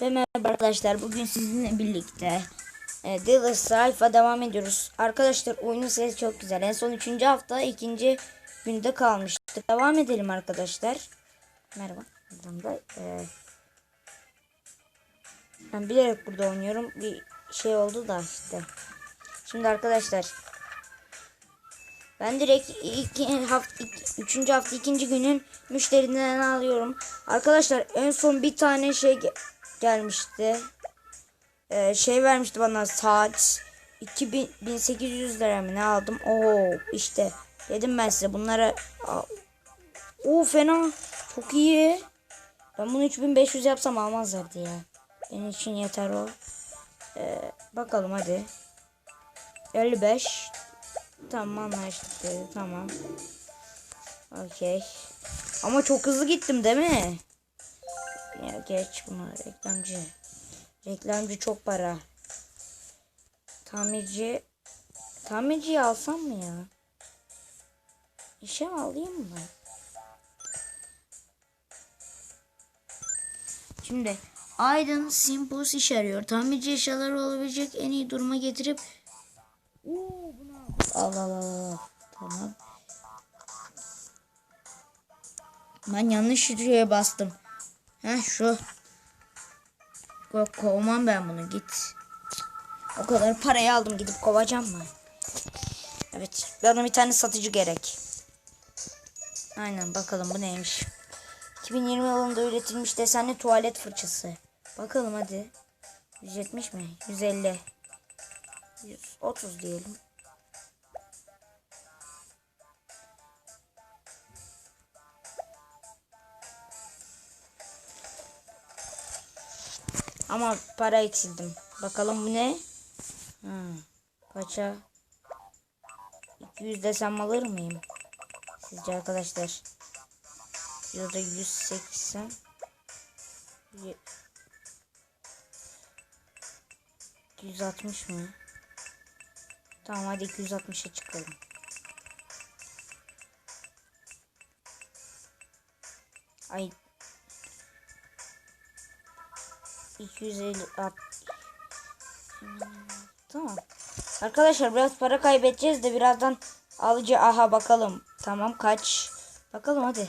Ve merhaba arkadaşlar bugün sizinle birlikte e, Dealer Strife'a devam ediyoruz. Arkadaşlar oyunun sesi çok güzel. En son 3. hafta 2. günde kalmıştık. Devam edelim arkadaşlar. Merhaba. E, ben bilerek burada oynuyorum. Bir şey oldu da işte. Şimdi arkadaşlar ben direkt iki hafta, iki, üçüncü hafta ikinci günün müşterinden alıyorum. Arkadaşlar en son bir tane şey gelmişti. Ee, şey vermişti bana saat 2000, 1800 lira mı ne aldım. Oo işte dedim ben size bunlara. Oo fena çok iyi. Ben bunu 3500 yapsam almazlardı ya. Benim için yeter o. Ee, bakalım hadi. 55 Tamam anlaştık. Tamam. Okey. Ama çok hızlı gittim değil mi? Ya geç bunu reklamcı. Reklamcı çok para. Tamirci. Tamirciyi alsam mı ya? İşe alayım mı? Şimdi Aydın Simpus iş arıyor. Tamirci eşyaları olabilecek en iyi duruma getirip Oo, bunu. Al al al. al. Tamam. Ben yanlış şuraya bastım. Heh şu. Ko kovmam ben bunu git. O kadar parayı aldım gidip kovacağım mı? Evet. Bana bir tane satıcı gerek. Aynen bakalım bu neymiş. 2020 yılında üretilmiş desenli tuvalet fırçası. Bakalım hadi. 170 mi? 150. 130 diyelim. Ama para eksildim. Bakalım bu ne? Ha, kaça? 200 desem alır mıyım? Sizce arkadaşlar? Ya da 180 Ye- 260 mı? Tamam hadi 260'a çıkalım. Ay 250 at. Tamam. Arkadaşlar biraz para kaybedeceğiz de birazdan alıcı aha bakalım. Tamam kaç? Bakalım hadi.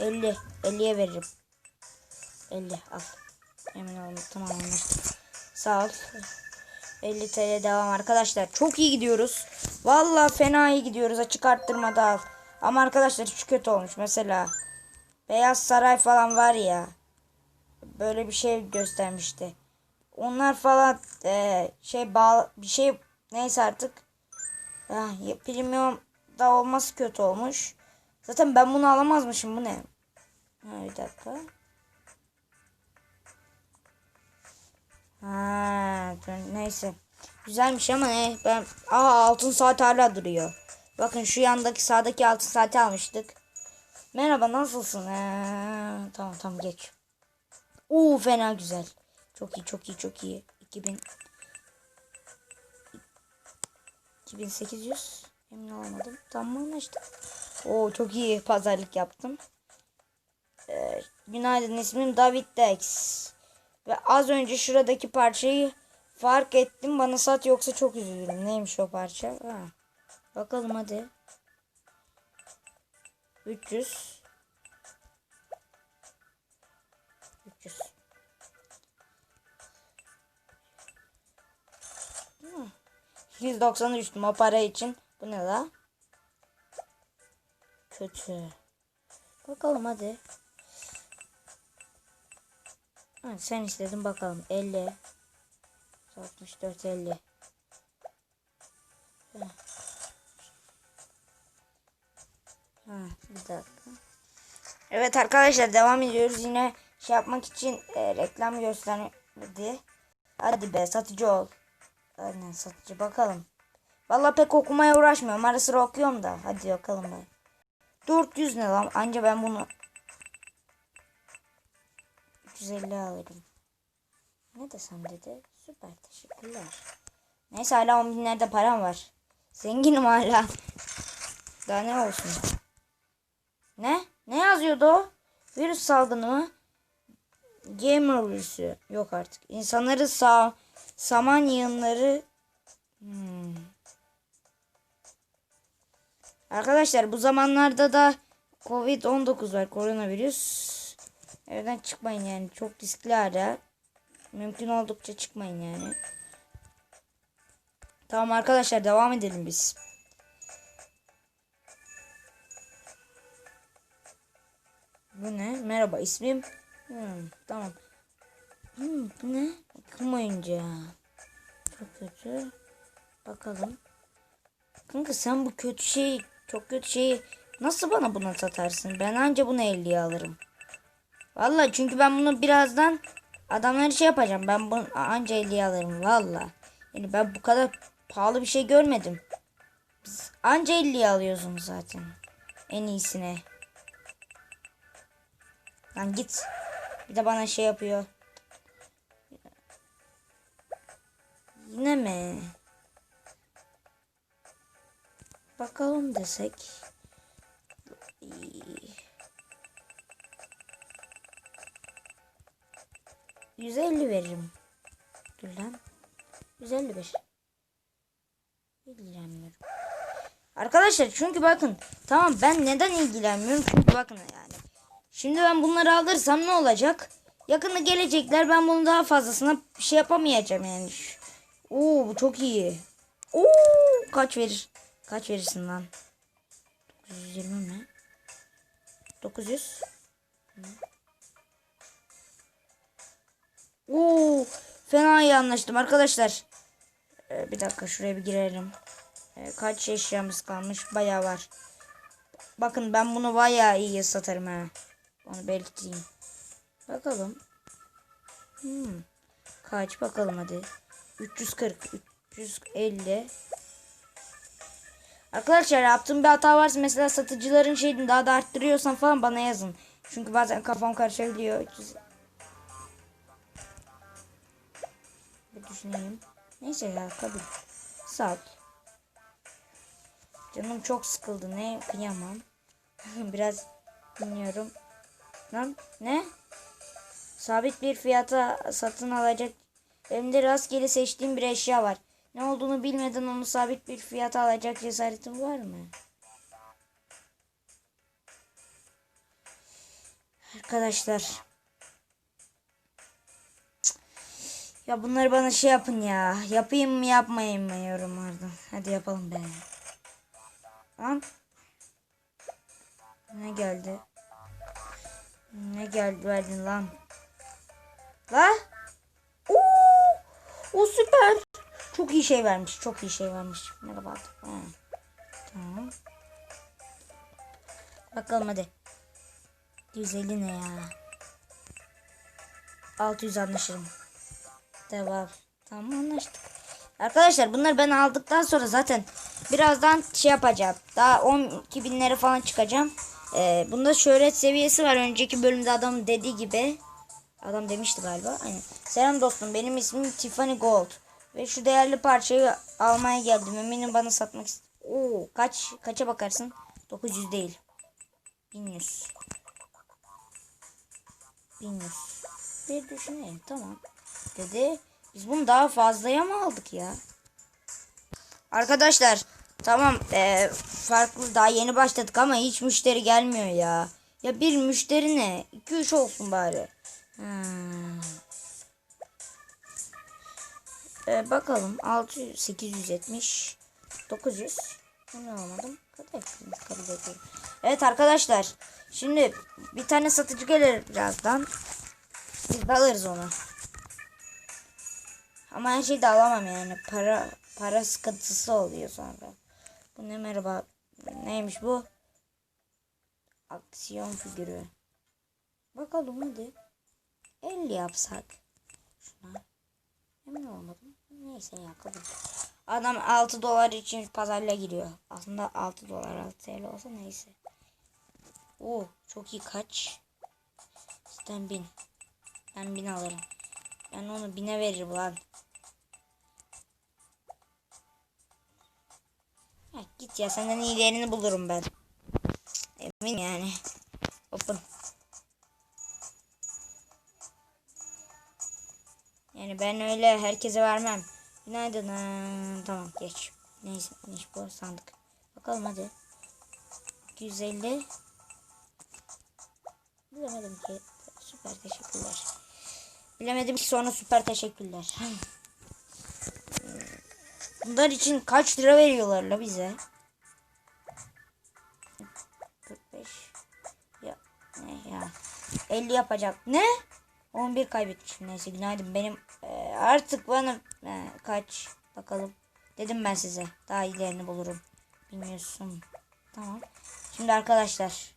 50. 50'ye veririm. 50 al. Emin olun tamam anlaştık. Sağ ol. 50 TL devam arkadaşlar. Çok iyi gidiyoruz. Vallahi fena iyi gidiyoruz. Açık arttırma da al. Ama arkadaşlar şu kötü olmuş. Mesela Beyaz Saray falan var ya. Böyle bir şey göstermişti. Onlar falan e, şey bağ bir şey neyse artık. Ya, premium da olması kötü olmuş. Zaten ben bunu alamazmışım. Bu ne? Ha, bir dakika. Ha, neyse. Güzelmiş ama ne? Ben Aa altın saat hala duruyor. Bakın şu yandaki sağdaki altın saati almıştık. Merhaba nasılsın? Ee, tamam tamam geç. Oo fena güzel. Çok iyi çok iyi çok iyi. 2000 2800 emin olamadım. Tamam anlaştık. Oo çok iyi pazarlık yaptım. Ee, günaydın ismim David Dex. Ve az önce şuradaki parçayı fark ettim. Bana sat yoksa çok üzülürüm. Neymiş o parça? Ha. Bakalım hadi. 300 300 190'a düştüm o para için. Bu ne la? Kötü. Bakalım hadi. Ha, sen istedin bakalım. 50. 64 50. Ha. Bir dakika. Evet arkadaşlar devam ediyoruz. Yine şey yapmak için e, reklam gösterdi. Hadi be satıcı ol. Aynen satıcı bakalım. Vallahi pek okumaya uğraşmıyorum. Ara sıra okuyorum da. Hadi bakalım ben. 400 ne lan? Anca ben bunu 350 alırım. Ne desem dedi. Süper teşekkürler. Neyse hala 10 binlerde param var. Zenginim hala. Daha ne olsun. Ne? Ne yazıyordu o? Virüs salgını mı? gamer virüsü. Yok artık. İnsanları sağ saman yığınları Hmm. Arkadaşlar bu zamanlarda da Covid-19 var. Koronavirüs. Evden çıkmayın yani. Çok riskli ara. Mümkün oldukça çıkmayın yani. Tamam arkadaşlar devam edelim biz. Bu ne? Merhaba ismim. Hmm, tamam. Ne? Akım oyuncağı. Çok kötü. Bakalım. Kanka sen bu kötü şeyi, çok kötü şeyi nasıl bana bunu satarsın? Ben anca bunu 50'ye alırım. Vallahi çünkü ben bunu birazdan adamları şey yapacağım. Ben bunu anca 50'ye alırım valla. Yani ben bu kadar pahalı bir şey görmedim. Biz anca 50'ye alıyorsunuz zaten. En iyisine. Lan git. Bir de bana şey yapıyor. Yine mi? Bakalım desek. İyi. 150 veririm. Dur lan. 155. İlgilenmiyorum. Arkadaşlar çünkü bakın tamam ben neden ilgilenmiyorum çünkü bakın yani. Şimdi ben bunları alırsam ne olacak? Yakında gelecekler ben bunu daha fazlasına şey yapamayacağım yani. Oo bu çok iyi. Oo kaç verir? Kaç verirsin lan? 920 mi? 900. Oo fena iyi anlaştım arkadaşlar. Ee, bir dakika şuraya bir girelim. Ee, kaç eşyamız kalmış? Bayağı var. Bakın ben bunu bayağı iyi satarım ha. Onu belirteyim. Bakalım. Hmm. Kaç bakalım hadi. 340, 350. Arkadaşlar yaptığım bir hata varsa mesela satıcıların şeyini daha da arttırıyorsan falan bana yazın. Çünkü bazen kafam karışabiliyor. 300. Bir düşüneyim. Neyse ya kabul. Ol. Canım çok sıkıldı. Ne kıyamam. Biraz dinliyorum. Lan ne? Sabit bir fiyata satın alacak. Elimde rastgele seçtiğim bir eşya var. Ne olduğunu bilmeden onu sabit bir fiyata alacak cesaretin var mı? Arkadaşlar. Ya bunları bana şey yapın ya. Yapayım mı yapmayayım mı yorumlarda. Hadi yapalım be. Lan. Ne geldi? Ne geldi verdin lan? La? O süper. Çok iyi şey vermiş. Çok iyi şey vermiş. Merhaba. Ha. Tamam. Bakalım hadi. 150 ne ya? 600 anlaşırım. Devam. Tamam anlaştık. Arkadaşlar bunları ben aldıktan sonra zaten birazdan şey yapacağım. Daha 12 binlere falan çıkacağım. Ee, bunda şöhret seviyesi var. Önceki bölümde adam dediği gibi. Adam demişti galiba. Aynen. Selam dostum. Benim ismim Tiffany Gold. Ve şu değerli parçayı almaya geldim. Eminim bana satmak ist- Oo, kaç kaça bakarsın? 900 değil. 1100. 1100. Bir düşüneyim. Tamam. Dedi. Biz bunu daha fazlaya mı aldık ya? Arkadaşlar tamam eee, farklı daha yeni başladık ama hiç müşteri gelmiyor ya. Ya bir müşteri ne? 2-3 olsun bari. Hmm. Ee, bakalım 600 870 900 bunu alamadım. Kadar kabul ediyorum. Evet arkadaşlar şimdi bir tane satıcı gelir birazdan. Biz alırız onu. Ama her şeyi de alamam yani. Para para sıkıntısı oluyor sonra. Bu ne merhaba? Neymiş bu? Aksiyon figürü. Bakalım hadi. 50 yapsak. Şuna. Emin olmadım. Neyse ya. Adam 6 dolar için pazarla giriyor. Aslında 6 dolar 6 TL olsa neyse. Oo çok iyi kaç. Sizden bin. Ben bin alırım. Ben onu bine veririm lan. Ha, git ya senden iyilerini bulurum ben. Emin yani. Open. Yani ben öyle herkese vermem. Günaydın. Tamam geç. Neyse neyse bu sandık. Bakalım hadi. 250. Bilemedim ki. Süper teşekkürler. Bilemedim ki sonra süper teşekkürler. Bunlar için kaç lira veriyorlar la bize? 45 ya ne ya 50 yapacak ne 11 kaybetmişim. Neyse günaydın. Benim e, artık bana e, kaç bakalım. Dedim ben size daha iyilerini bulurum. Bilmiyorsun. Tamam. Şimdi arkadaşlar.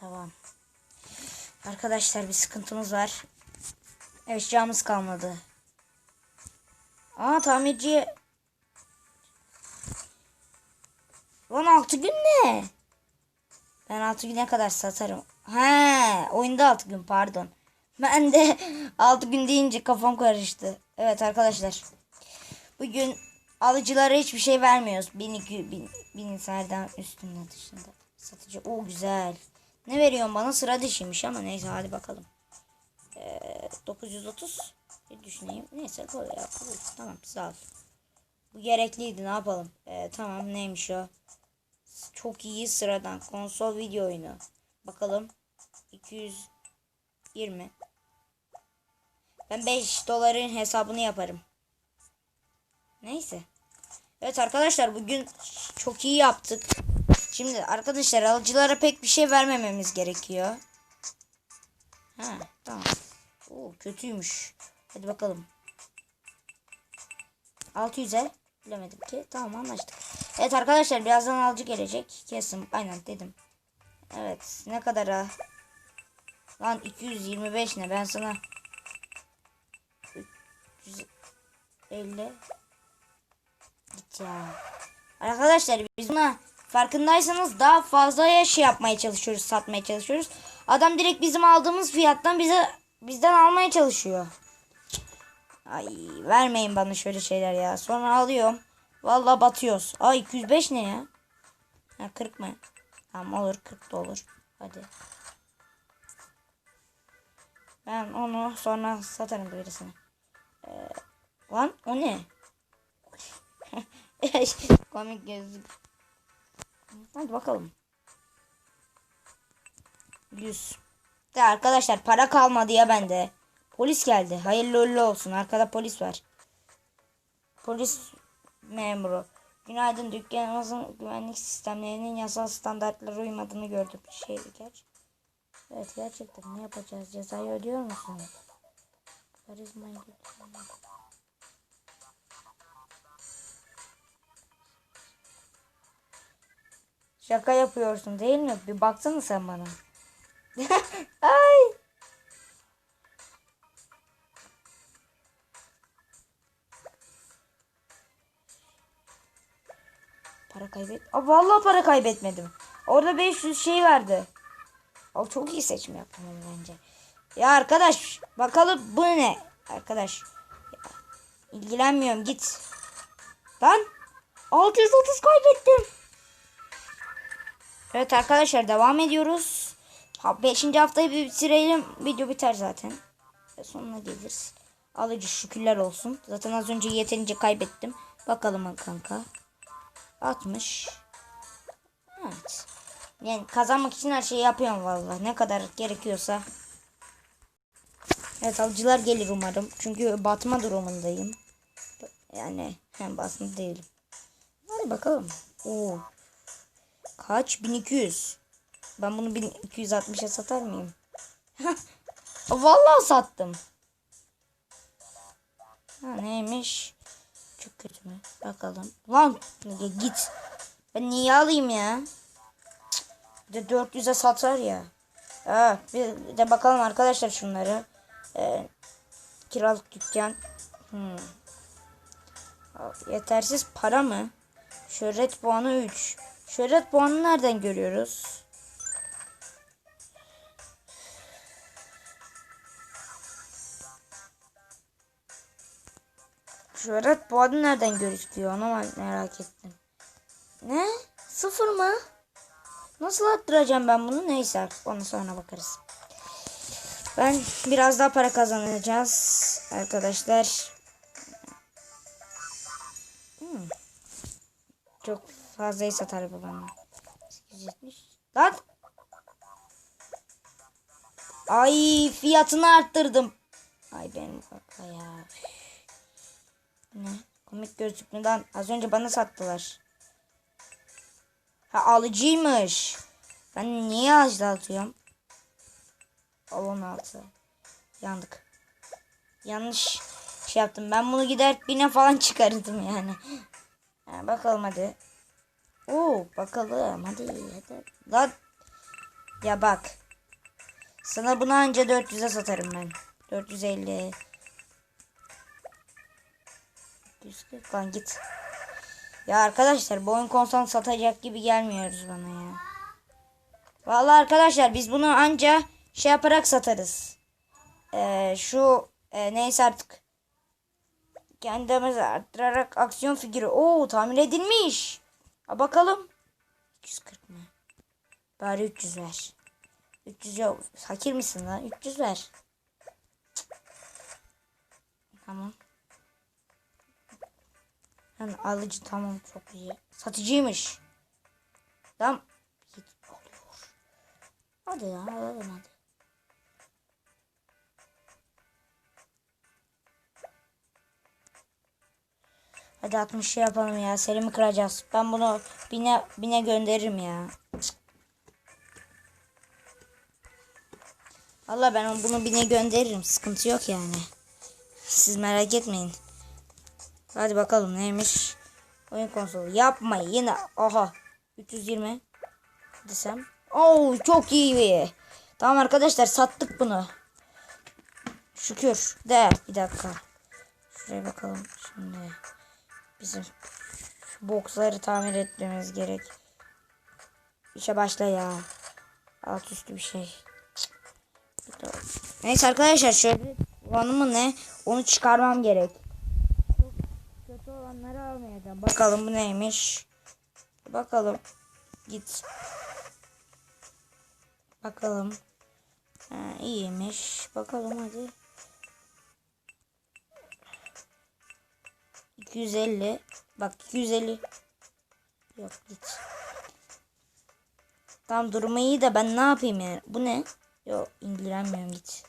Tamam. Arkadaşlar bir sıkıntımız var. Eşyamız kalmadı. Aa tamirciye Lan 6 gün ne? Ben 6 güne kadar satarım. He, oyunda 6 gün pardon. Ben de 6 gün deyince kafam karıştı. Evet arkadaşlar. Bugün alıcılara hiçbir şey vermiyoruz. 1200 bin, bin insanlardan üstünde dışında. Satıcı. O güzel. Ne veriyorsun bana? Sıra dışıymış ama neyse hadi bakalım. Ee, 930 bir düşüneyim. Neyse koy ya. kabul. Tamam sağ ol. Bu gerekliydi ne yapalım. Ee, tamam neymiş o? Çok iyi sıradan konsol video oyunu. Bakalım. 220. Ben 5 doların hesabını yaparım. Neyse. Evet arkadaşlar bugün çok iyi yaptık. Şimdi arkadaşlar alıcılara pek bir şey vermememiz gerekiyor. Ha tamam. Oo kötüymüş. Hadi bakalım. 600'e bilemedim ki. Tamam anlaştık. Evet arkadaşlar birazdan alıcı gelecek. Kesin aynen dedim. Evet ne kadar ha? Lan 225 ne ben sana 350 Git. Arkadaşlar biz buna farkındaysanız daha fazla şey yapmaya çalışıyoruz, satmaya çalışıyoruz. Adam direkt bizim aldığımız fiyattan bize bizden almaya çalışıyor. Ay vermeyin bana şöyle şeyler ya. Sonra alıyorum. Vallahi batıyoruz. Ay 205 ne ya? Ha 40 mı? Tamam olur 40 da olur. Hadi. Ben onu sonra satarım birisine. Ee, lan o ne? Komik gözlük. Hadi bakalım. 100. De arkadaşlar para kalmadı ya bende. Polis geldi. Hayırlı uğurlu olsun. Arkada polis var. Polis memuru. Günaydın dükkanımızın güvenlik sistemlerinin yasal standartlara uymadığını gördüm. Şey gerçek. Evet gerçekten ne yapacağız? Cezayı ödüyor musun? Karizmayı Şaka yapıyorsun değil mi? Bir baksana sen bana. Ay. Para kaybet. Aa, vallahi para kaybetmedim. Orada 500 şey verdi. O çok iyi seçim yaptım bence. Ya arkadaş bakalım bu ne? Arkadaş. Ya, ilgilenmiyorum git. Lan 630 kaybettim. Evet arkadaşlar devam ediyoruz. 5. haftayı bir bitirelim. Video biter zaten. Ve sonuna geliriz. Alıcı şükürler olsun. Zaten az önce yeterince kaybettim. Bakalım kanka. 60. Evet. Yani kazanmak için her şeyi yapıyorum valla. Ne kadar gerekiyorsa. Evet alıcılar gelir umarım. Çünkü batma durumundayım. Yani hem basma değilim. Hadi bakalım. Oo. Kaç? 1200. Ben bunu 1260'a satar mıyım? Vallahi sattım. Ha neymiş? Çok kötü mü? Bakalım. Lan git. Ben niye alayım ya? Bir de 400'e satar ya. Ha, bir de bakalım arkadaşlar şunları. Ee, kiralık dükkan. Hmm. Yetersiz para mı? Şöhret puanı 3. Şöhret puanı nereden görüyoruz? Şöhret puanı nereden gözüküyor onu merak ettim. Ne? Sıfır mı? Nasıl attıracağım ben bunu? Neyse onu sonra bakarız. Ben biraz daha para kazanacağız arkadaşlar. Hmm. Çok fazlayı satar bu bana. 870. Lan! Ay fiyatını arttırdım. Ay benim kaka ya. Ne? Komik gözükmeden az önce bana sattılar. Ha alıcıymış. Ben niye alıyorum? Al 16. Yandık. Yanlış şey yaptım. Ben bunu gider bine falan çıkarırdım yani. Ha, bakalım hadi. Oo bakalım hadi hadi. Lan. Ya bak. Sana bunu anca 400'e satarım ben. 450. 140 lan git. Ya arkadaşlar bu oyun konsol satacak gibi gelmiyoruz bana ya. Vallahi arkadaşlar biz bunu anca şey yaparak satarız. Ee, şu e, neyse artık kendimizi arttırarak aksiyon figürü. Oo tamir edilmiş. Ha, bakalım. 240 mı? Bari 300 ver. 300 yok. Fakir misin lan? 300 ver. Tamam. Yani alıcı tamam çok iyi. Satıcıymış. Oluyor. Hadi ya alalım hadi. Hadi 60 şey yapalım ya. Selim'i kıracağız. Ben bunu bine, bine gönderirim ya. Valla ben bunu bine gönderirim. Sıkıntı yok yani. Siz merak etmeyin. Hadi bakalım neymiş. Oyun konsolu. Yapma yine. Aha. 320 desem. Oo çok iyi. Tamam arkadaşlar sattık bunu. Şükür. De bir dakika. Şuraya bakalım şimdi. Bizim şu boksları tamir etmemiz gerek. İşe başla ya. Alt üstü bir şey. Neyse arkadaşlar şöyle olanı mı ne? Onu çıkarmam gerek. Çok kötü olanları almayacağım. Bakalım bu neymiş. Bakalım. Git. Bakalım. Ha, iyiymiş. Bakalım hadi. 250. Bak 250. Yok git. Tam durumu iyi de ben ne yapayım yani? Bu ne? Yok indiremiyorum git.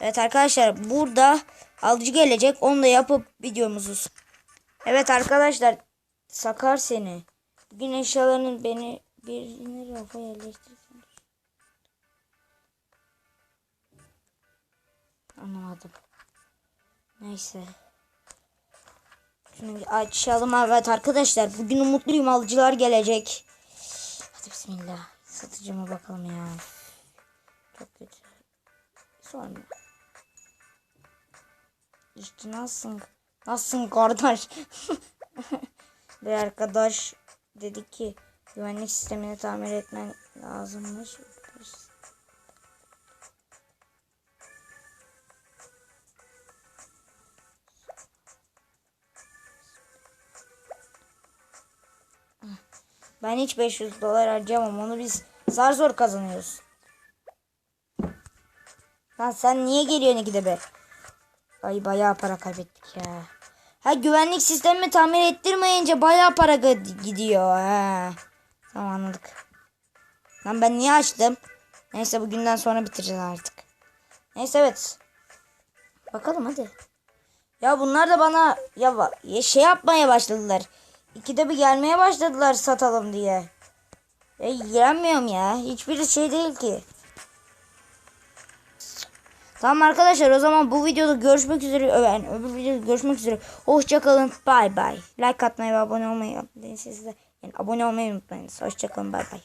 Evet arkadaşlar burada alıcı gelecek. Onu da yapıp videomuzu. Evet arkadaşlar sakar seni. Bugün eşyalarının beni bir rafa yerleştirsin. Anlamadım. Neyse. Şunu açalım evet arkadaşlar. Bugün umutluyum alıcılar gelecek. Hadi bismillah. Satıcıma bakalım ya. Çok kötü. Sonra. İşte nasılsın? Nasılsın kardeş? Bir arkadaş dedi ki güvenlik sistemini tamir etmen lazımmış. Ben hiç 500 dolar harcamam. Onu biz zar zor kazanıyoruz. Lan sen niye geliyorsun ikide be? Ay bayağı para kaybettik ya. Ha güvenlik sistemimi tamir ettirmeyince bayağı para gid- gidiyor. Ha. Tamam anladık. Lan ben niye açtım? Neyse bugünden sonra bitireceğiz artık. Neyse evet. Bakalım hadi. Ya bunlar da bana ya ya şey yapmaya başladılar. İkide bir gelmeye başladılar satalım diye. Ya ilgilenmiyorum ya. Hiçbiri şey değil ki. Tamam arkadaşlar o zaman bu videoda görüşmek üzere. Yani öbür videoda görüşmek üzere. Hoşçakalın. Bay bay. Like atmayı ve abone olmayı unutmayın. Siz de yani abone olmayı unutmayın. Hoşçakalın. Bay bay.